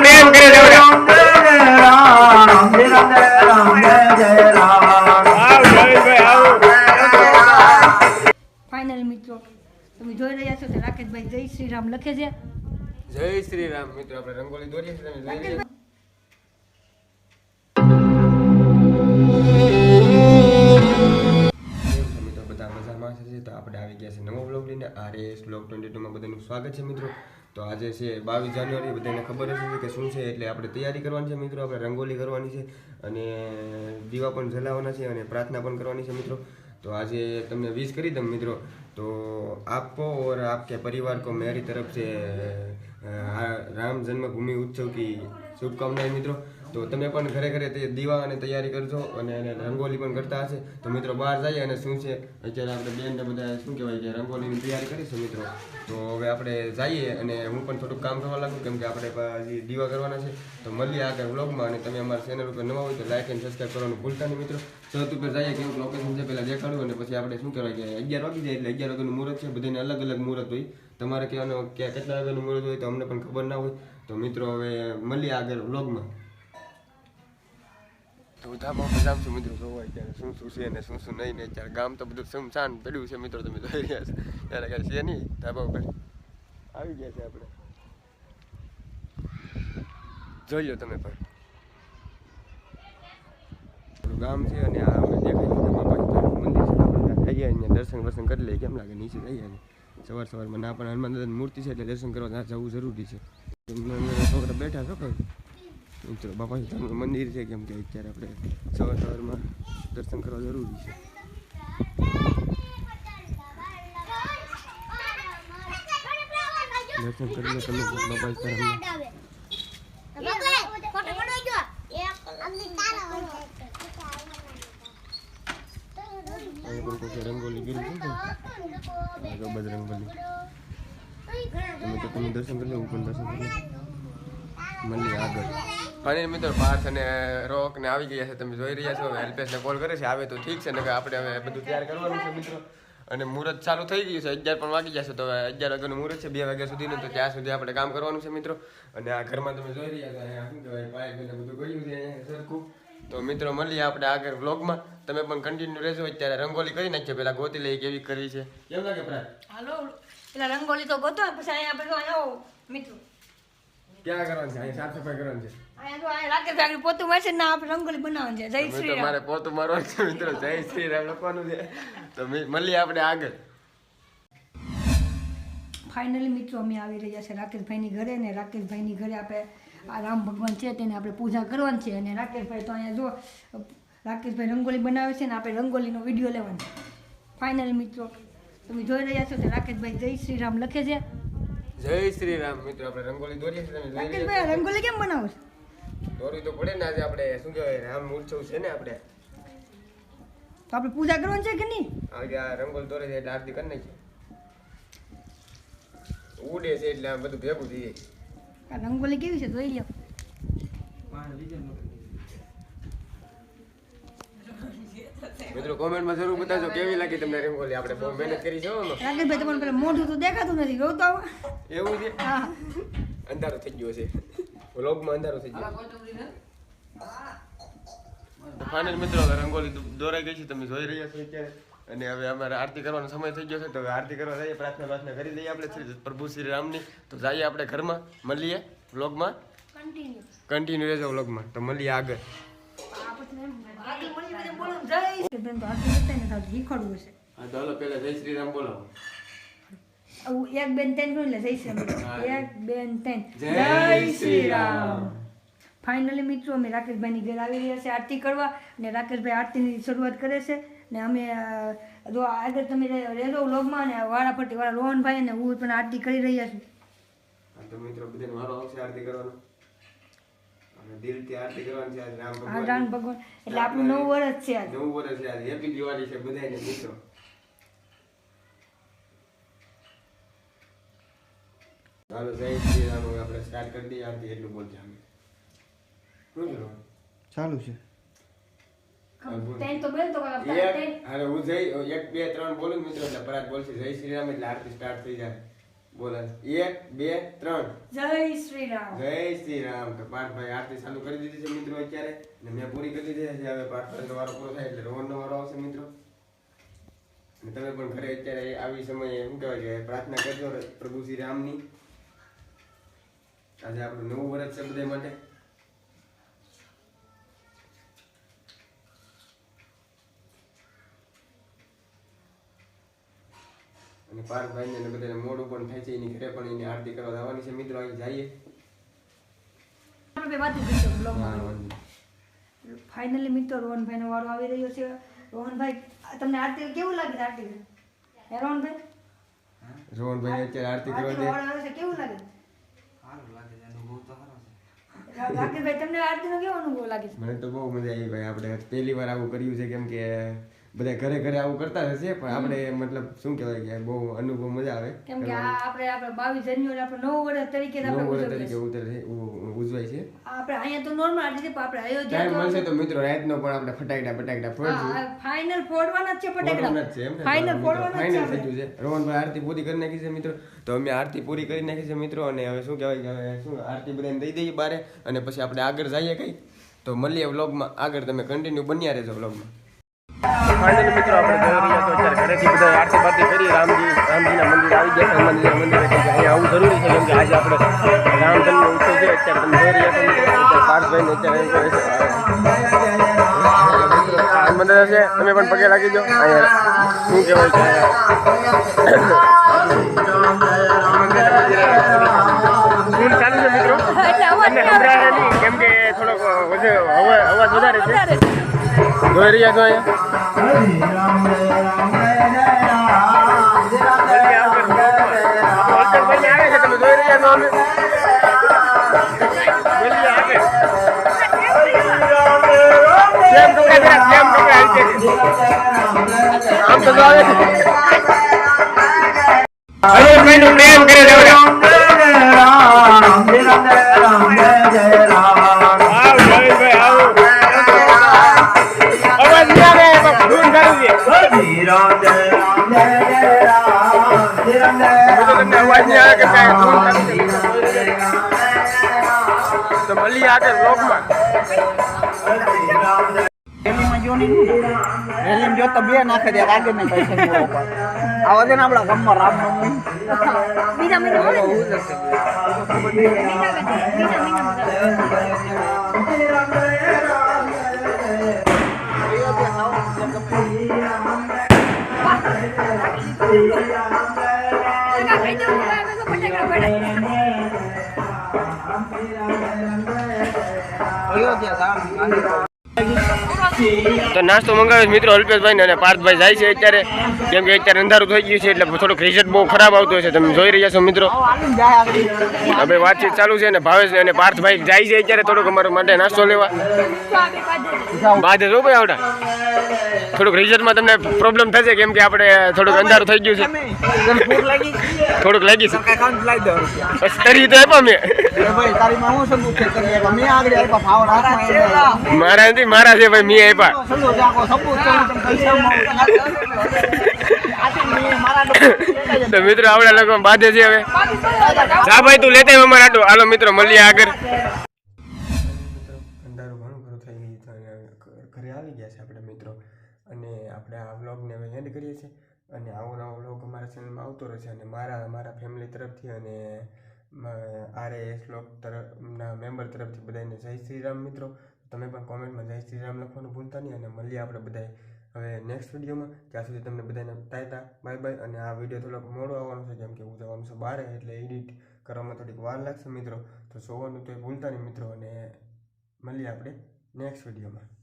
પ્રેમ કરે રામ રામ રામ જય મિત્રો. તમે જોઈ રહ્યા છો કે રાકેશભાઈ જય શ્રી રામ લખે છે. જય શ્રી રામ મિત્રો આપણે રંગોળી દોરીએ છીએ એસ બ્લોક ટ્વેન્ટી ટુમાં બધાનું સ્વાગત છે મિત્રો. તો આજે છે બાવીસ જાન્યુઆરી, બધાને ખબર હશે કે શું છે એટલે આપણે તૈયારી કરવાની છે મિત્રો, આપણે રંગોલી કરવાની છે અને દીવા પણ જલાવવાના છે અને પ્રાર્થના પણ કરવાની છે મિત્રો. તો આજે તમને વીસ કરી દઉં મિત્રો. તો આપકો ઓર આપકે પરિવાર કો મેરી તરફ છે રામ જન્મભૂમિ ઉત્સવ કી શુભકામનાएं મિત્રો. તો તમે પણ ઘરે ઘરે તે દીવાની તૈયારી કરજો અને રંગોલી પણ કરતા હશે. તો મિત્રો બહાર જઈએ અને શું છે? અત્યારે આપણે બેનને બધા શું કહેવાય કે રંગોલીની તૈયારી કરીશું મિત્રો. તો હવે આપણે જઈએ અને હું પણ થોડુંક કામ કરવા લાગું કેમ કે આપણે હજી દીવા કરવાના છે. તો મળીએ આગળ વ્લોગમાં અને તમે અમારા ચેનલ ઉપર નવા હોય તો લાઇક એન્ડ સબસ્ક્રાઈબ કરવાનું ભૂલતા નહીં મિત્રો. ચૌથ ઉપર જઈએ કેવું લોકેશન છે પહેલાં દેખાડું અને પછી આપણે શું કહેવાય કે અગિયાર વાગી જાય એટલે અગિયાર વાગ્યાનું મુહૂર્ત છે. બધાને અલગ અલગ મુહૂર્ત હોય. તમારે કહેવાનું કે કેટલા વાગ્યાનું મુહૂર્ત હોય તો અમને પણ ખબર ના હોય. તો મિત્રો, હવે મળીએ આગળ વ્લોગમાં. ધાબા પર જામ મિત્રો? જોવા ત્યારે શું શું છે ને શું શું નહીં ને ત્યારે ગામ તો બધું સુમસાન પડ્યું છે મિત્રો, તમે રહ્યા છો. ત્યારે કાંઈ છે નહીં, ધાબા ઉપર. આવી ગયા છે આપણે. જોઈ તમે પણ. ગામ છે અને મંદિર છે. આપણે દર્શન વર્શન કરી લઈએ. કેમ લાગે? નીચે જઈએ અને સવાર સવારમાં ના પણ હનુમાન દાદાની મૂર્તિ છે, એટલે દર્શન કરવા જવું જરૂરી છે. છોકરા બેઠા છો મિત્રો બાપા સીતાનું મંદિર છે કેમ કે અત્યારે આપણે સવાર સવારમાં દર્શન કરવા જરૂરી છે દર્શન કરીને તમે બાપા સીતારામના કોઈ રંગોલી ગીરી છે ને આ જો બજરંગ બલી તમે તો તમે દર્શન કરી લો હું પણ દર્શન કરી મળીએ આગળ. ફાઇનલ મિત્રો પાર્થ અને રોક ને આવી ગયા છે તમે જોઈ રહ્યા છો. હેલ્પેસ ને કોલ કરે છે આવે તો ઠીક છે ને આપણે હવે બધું તૈયાર કરવાનું છે મિત્રો. અને મુહૂર્ત ચાલુ થઈ ગયું છે અગિયાર પણ વાગી જશે તો હવે અગિયાર વાગ્યાનું મુહૂર્ત છે બે વાગ્યા સુધીનું તો ત્યાં સુધી આપણે કામ કરવાનું છે મિત્રો. અને આ ઘરમાં તમે જોઈ રહ્યા છો અહીંયા શું કહેવાય પાઇપ ને બધું ગયું છે સરખું. તો મિત્રો મળીએ આપણે આગળ વ્લોગમાં તમે પણ કન્ટિન્યુ રહેજો અત્યારે રંગોલી કરી નાખીએ પેલા ગોતી લઈ કેવી કરવી છે. કેમ લાગે પ્રાય હાલો પેલા રંગોલી તો ગોતો પછી અહીંયા આપણે જો અહીંયા આવો મિત્રો ક્યાં કરવાનું છે? અહીંયા સાફ સફાઈ કરવાનું છે? અહીંયા જો અહીંયા રાકેશભાઈ આગળ પોતું મારશે ને આપણે રંગોલી બનાવવાની છે. જય શ્રી રામ. મારે પોતું મારવાનું છે મિત્રો. જય શ્રી રામ લખવાનું છે. તો મળીએ આપણે આગળ. ફાઇનલી મિત્રો અમે આવી રહ્યા છે રાકેશભાઈની ઘરે ને રાકેશભાઈની ઘરે આપણે આ રામ ભગવાન છે તેને આપણે પૂજા કરવાની છે. અને રાકેશભાઈ તો અહીંયા જો રાકેશભાઈ રંગોલી બનાવે છે ને આપણે રંગોલીનો વીડિયો લેવાનો ફાઇનલ મિત્રો. તમે જોઈ રહ્યા છો કે રાકેશભાઈ જય શ્રી રામ લખે છે. જય શ્રી રામ મિત્રો આપણે રંગોલી દોરીએ છીએ. તમે રાકેશભાઈ રંગોલી કેમ બનાવો છો? દોરવી તો પડે ને આજે આપણે શું કહેવાય રામ ઉત્સવ છે ને આપણે. તો આપણે પૂજા કરવાની છે કે નહીં? આજે આ રંગોલી દોરે છે એટલે આરતી કરી નાખીએ. ઉડે છે એટલે આ બધું ભેગું થઈ જાય આ રંગોલી કેવી છે? જોઈ લો મિત્રો કોમેન્ટમાં જરૂર બતાવજો કેવી લાગી તમને રંગોલી આપણે બહુ મહેનત કરી છે. રાકેશભાઈ તમને પેલા મોઢું તો દેખાતું નથી જોઉં તો એવું છે? હા. અંધારો થઈ ગયો છે વ્લોગમાં અંધારો થઈ ગયો. ફાઇનલ મિત્રો હવે રંગોલી દોરાઈ ગઈ છે તમે જોઈ રહ્યા છો અત્યારે. અને હવે અમારે આરતી કરવાનો સમય થઈ ગયો છે તો હવે આરતી કરવા જઈએ પ્રાર્થના પ્રાર્થના કરી લઈએ આપણે શ્રી પ્રભુ શ્રી રામની. તો જઈએ આપણે ઘરમાં મળીએ વ્લોગમાં કન્ટિન્યુ કન્ટિન્યુ રહેજો વ્લોગમાં તો મળીએ આગળ. બેન તો હાથે બતાવીને થાવ શીખવાડવું હશે. હા તો હાલો પહેલા જય શ્રી રામ બોલાવો એક બેન ત્રણ એટલે જય શ્રી રામ. એક બેન ત્રણ. જય શ્રી રામ. ફાઇનલી મિત્રો અમે રાકેશભાઈની ઘરે આવી રહ્યા છે આરતી કરવા અને રાકેશભાઈ આરતીની શરૂઆત કરે છે ને અમે જો આગળ તમે રહે- રહેજો વ્લોગમાં ને વાળાફટી વાળા રોહનભાઈ અને હું પણ આરતી કરી રહ્યા છું તો મિત્રો બધાને મારો આવશે આરતી કરવાનો. દિલથી આરતી કરવાની છે આજે રામ ભગવાન રામ ભગવાન. એટલે આપણું નવું વર્ષ છે આજ. નવું વર્ષ છે આજે. હેપી દિવાળી છે બધાને મિત્રો. ચાલો જય શ્રી રામ. આપણે સ્ટાર્ટ કરી દઈએ આરતી એટલું બોલજે અમે. શું કરવાનું ચાલુ છે. એક હું જઈ એક બે ત્રણ બોલું મિત્રો એટલે બોલશે. જય શ્રી રામ એટલે આરતી સ્ટાર્ટ થઈ જાય. બોલે એક બે ત્રણ. જય શ્રી રામ જય શ્રી રામ તો પાર્થભાઈ આરતી ચાલુ કરી દીધી છે મિત્રો અત્યારે. ને મેં પૂરી કરી દીધી છે. હવે પાર્થભાઈનો વારો પૂરો થાય એટલે રોહનનો વારો આવશે મિત્રો. અને તમે પણ ઘરે અત્યારે આવી સમયે શું કહેવાય કે પ્રાર્થના કરજો પ્રભુ શ્રી રામની. આજે આપણું નવું વર્ષ છે બધા માટે. અને પાર્થભાઈને અને બધાને મોડું પણ થાય છે એની ઘરે પણ એની આરતી કરવા જવાની છે. મિત્રો અહીં જઈએ. ફાઇનલી મિત્રો રોહનભાઈનો વારો આવી રહ્યો છે. રોહનભાઈ તમને આરતી કેવું લાગે આરતી? હે રોહનભાઈ? રોહનભાઈ અત્યારે આરતી કરવા દે. વારો આવે છે કેવું લાગે? સારું લાગે છે અનુભવ તો સારો છે. રા- રાકેશભાઈ તમને આરતીનો કેવો અનુભવ લાગે છે? મને તો બહુ મજા આવી ભાઈ આપણે પહેલી વાર આવું કર્યું છે કેમ કે બધા ઘરે ઘરે આવું કરતા હશે પણ આપણે મતલબ શું કહેવાય કે બહુ અનુભવ મજા આવે. કેમ કે આ આપણે આપણે બાવીસ જાન્યુઆરી આપણે નવ વર્ષ તરીકે આપણે વર્ષ તરીકે ઉતરે ઉજવાય છે. આપણે અહીંયા તો નોર્મલ આજે પણ આપણે ટાઈમ મળશે તો મિત્રો રાતનો પણ આપણે ફટાકડા ફટાકડા ફોડશું. ફાઇનલ ફોડવાના છે ફટાકડા. ફાઇનલ ફોડવાના છે થઈ ગયું છે. રોહનભાઈ આરતી પૂરી કરી નાખી છે મિત્રો. તો અમે આરતી પૂરી કરી નાખી છે મિત્રો અને હવે શું કહેવાય કે હવે શું આરતી બધાને દઈ દઈએ બારે અને પછી આપણે આગળ જઈએ કઈ તો મળીએ વ્લોગમાં આગળ તમે કન્ટિન્યુ બન્યા રહેજો વ્લોગમાં ફાઇનલી મિત્રો આપણે જોઈ રહ્યા તો અત્યારે ઘરેથી બધા આરતી બારતી કરી રામજી રામજીના મંદિર આવી ગયા છે. હનુમાનજીના મંદિરે કેમ કે અહીંયા આવું જરૂરી છે કેમ કે આજે આપણે રામધનનો ઉત્સવ છે અત્યારે તમે જોઈ રહ્યા છો પાર્થભાઈને અત્યારે એમ કહે છે. આ મંદિર છે તમે પણ પગે લાગી જાઓ. અહીંયા શું કહેવાય છે મિત્રો. કેમ કે થોડોક અવાજ અવાજ વધારે છે. જોઈ રહ્યા છો અહીંયા અલ્પેશભાઈ આવે છે તમે જોઈ રહ્યા છો અમે જલ્દી આવે સેમ કપડા જરા સેમ કપડા આવી છે આમ તો જો આવે છે હરેશભાઈ નું પ્રેમ કરે છે બધા. રામ જય રામ તો રામ મળીએ આગળ બ્લોગમાં રેલીમાં જો નહીં રેલીમાં જો તો બે નાખે દે આગળ આપણા ગામમાં બીજા તો નાસ્તો મંગાવ્યો મિત્રો અલ્પેશભાઈ અને પાર્થભાઈ જાય છે અત્યારે. કેમ કે અત્યારે અંધારું થઈ ગયું છે એટલે થોડુંક રિઝલ્ટ બહુ ખરાબ આવતો છે તમે જોઈ રહ્યા છો મિત્રો. હવે વાતચીત ચાલુ છે અને ભાવેશ અને પાર્થભાઈ જાય છે અત્યારે થોડોક અમારા માટે નાસ્તો લેવા. બાદ જો ભાઈ આવડા. થોડુંક રિઝલ્ટમાં તમને પ્રોબ્લેમ થશે કેમ કે આપણે થોડુંક અંધારું થઈ ગયું છે. થોડુંક લાગી છે. તરી તો આપ્યા મેં. મારા નથી મારા છે ભાઈ મેં આપ્યા. તો મિત્રો આવડા લોકો બાધે છે હવે. જા ભાઈ તું લેતા અમારા આટો હાલો મિત્રો મળીએ આગળ. અને આવો નવો વ્લોગ અમારા ચેનલમાં આવતો રહેશે અને મારા મારા ફેમિલી તરફથી અને આરએ શ્લોક તરફના મેમ્બર તરફથી બધાને જય શ્રી રામ મિત્રો. તમે પણ કોમેન્ટમાં જય શ્રી રામ લખવાનું ભૂલતા નહીં અને મળીએ આપણે બધાએ હવે નેક્સ્ટ વિડીયોમાં ત્યાં સુધી તમને બધાને ટાટા બાય બાય અને આ વીડિયો થોડોક મોડો આવવાનો છે, જેમ કે હું જવાનું છે બહાર એટલે એડિટ કરવામાં થોડીક વાર લાગશે મિત્રો. તો જોવાનું તો એ ભૂલતા નહીં મિત્રો અને મળીએ આપણે નેક્સ્ટ વિડીયોમાં